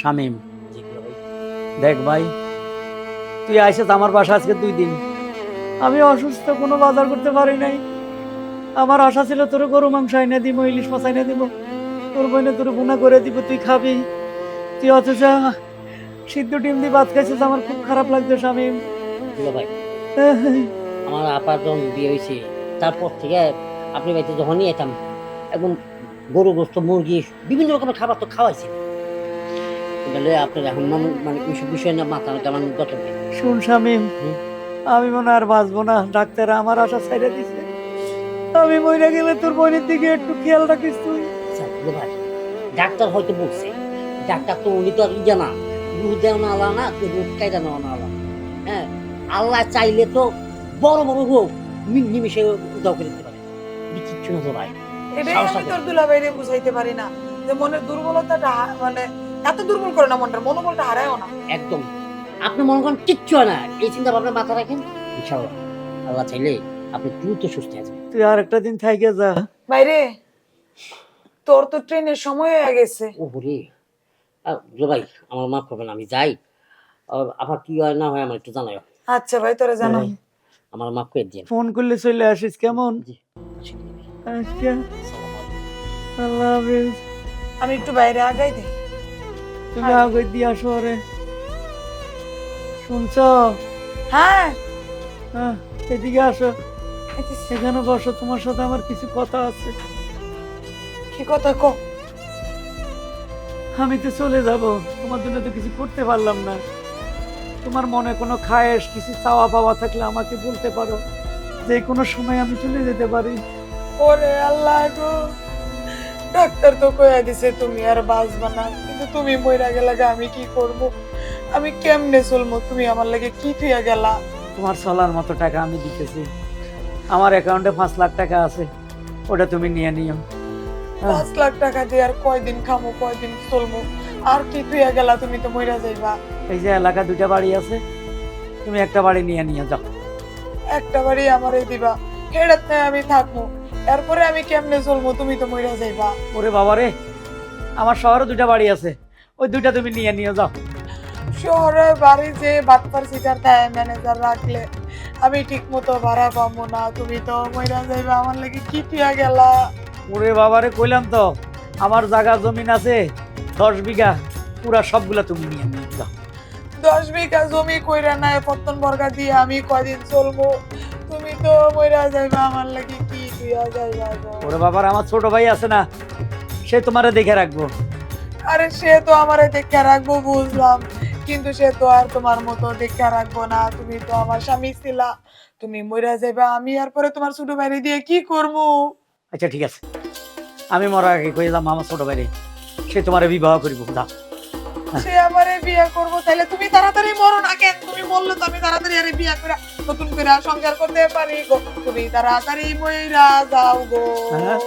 শামিম। দেখ ভাই, তুই আইসে আমার বাসা আজকে দুই দিন। আমি অসুস্থ, কোনো বাজার করতে পারি নাই। আমার আশা ছিল তোর গরু মাংস আইনে দিব, ইলিশ মাছ আইনে দিব। তোর বইনে তোর গুণা করে দিব, তুই খাবি। তুই অথচ সিদ্ধ ডিম দিয়ে ভাত খাইছিস, আমার খুব খারাপ লাগছে শামিম। ভাই। আমার আপার যখন বিয়ে হয়েছে, তারপর থেকে আপনি বাড়িতে যখনই যেতাম এখন গরু গোস্ত মুরগি, বিভিন্ন রকমের খাবার তো খাওয়াইছে। তাহলে আপনার এখন মানে বিষয় না মাথা কেমন দরকার নেই শুন শামিম আমি মনে আর বাঁচবো না। ডাক্তার আমার আশা ছাইড়ে দিছে। আমি মরে গেলে তোর বোনের দিকে একটু খেয়াল রাখিস তুই। আচ্ছা, ভাই ডাক্তার হয়তো বলছে। ডাক্তার তো উনি তো আর ইয়া না দুধ দেওয়া না আলা না নেওয়া না আলা হ্যাঁ আল্লাহ চাইলে তো বড় বড় রোগ নিমিষে উদাও করে দিতে পারে। কিচ্ছু না তো ভাই। এটাই আমি তোর দুলাভাইরে বুঝাইতে পারি না। যে মনের দুর্বলতাটা মানে এত দুর্বল করে না মনটা মনোবলটা হারায়ও না। একদম। আপনি মনে করেন কিচ্ছু হয় না। এই চিন্তা ভাবনা মাথা রাখেন ইনশাআল্লাহ। আল্লাহ চাইলে আপনি দ্রুত সুস্থ হয়ে যাবেন। তুই আর একটা দিন থাইকে যা। বাইরে তোর তো ট্রেনের সময় হয়ে গেছে। ও রে ভাই আমার মাফ করবেন আমি যাই। আবার কি হয় না হয় আমার একটু জানাই আচ্ছা ভাই তোরা জানো হ্যাঁ। আমার মাফ করে দিন ফোন করলে চলে আসিস কেমন? আচ্ছা আল্লাহ হাফিজ। আমি একটু বাইরে আগাই দিই তুমি আগে দিয়ে আসো রে শুনছ? হ্যাঁ। হ্যাঁ এদিকে আসো। এখানে বসো তোমার সাথে আমার কিছু কথা আছে। কি কথা কো? আমি তো চলে যাব তোমার জন্য তো কিছু করতে পারলাম না। তোমার মনে কোনো খায়েশ কিছু চাওয়া পাওয়া থাকলে আমাকে বলতে পারো। যে কোনো সময় আমি চলে যেতে পারি। ওরে আল্লাহ গো। ডাক্তার তো কইয়া দিছে তুমি আর বাঁচবা না। কিন্তু তুমি মইরা গেলা গা, আমি কি করব? আমি কেমনে চলবো তুমি আমার লাগে কি থইয়া গেলা? তোমার চলার মতো টাকা আমি দিতেছি। আমার অ্যাকাউন্টে পাঁচ লাখ টাকা আছে ওটা তুমি নিয়ে নিও। পাঁচ লাখ টাকা দিয়ে আর কয়দিন খামো কয়দিন চলবো আর কি থইয়া গেলা তুমি তো মইরা যাইবা? এই যে এলাকা দুইটা বাড়ি আছে তুমি একটা বাড়ি নিয়ে নিয়ে যাও। একটা বাড়ি আমারে দিবা। হেড়াত আমি থাকব এরপরে আমি কেমনে চলবো? তুমি তো মইরা যাইবা। ওরে বাবা রে আমার শহরে দুইটা বাড়ি আছে। ওই দুইটা তুমি নিয়ে নিয়ে যাও। শহরে বাড়ি যে বাটপার সিটার দেয় ম্যানেজার রাখলে আমি ঠিক মতো ভাড়া পাবো না। তুমি তো মইরা যাইবা আমার লাগে কি থইয়া গেলা। ওরে বাবা রে কইলাম তো আমার জায়গা জমিন আছে দশ বিঘা পুরা সবগুলা তুমি নিয়ে নিয়ে যাও। দশ বিঘা জমি কইরা নাই পত্তন বর্গা দিয়ে আমি কয়দিন চলবো? তুমি তো মইরা যাইবা আমার লাগে কি? ওরে বাবার আমার ছোট ভাই আছে না সে তোমারে দেখে রাখব। আরে সে তো আমারে দেখে রাখব বুঝলাম। কিন্তু সে তো আর তোমার মতো দেখে রাখব না। তুমি তো আমার স্বামী ছিলা তুমি মইরা যাইবা আমি আর পরে তোমার ছোট বাইরে দিয়ে কি করব? আচ্ছা ঠিক আছে। আমি মরা আগে কইলাম আমার ছোট ভাই সে তোমারে বিবাহ করিব যাও সে আমারে বিয়ে করব তাহলে তুমি তাড়াতাড়ি মরো না কেন? তুমি বললে তো আমি তাড়াতাড়ি আরে বিয়ে করে নতুন করে সংসার করতে পারি গো তুমি তাড়াতাড়ি মহিলা যাও গো হ্যাঁ?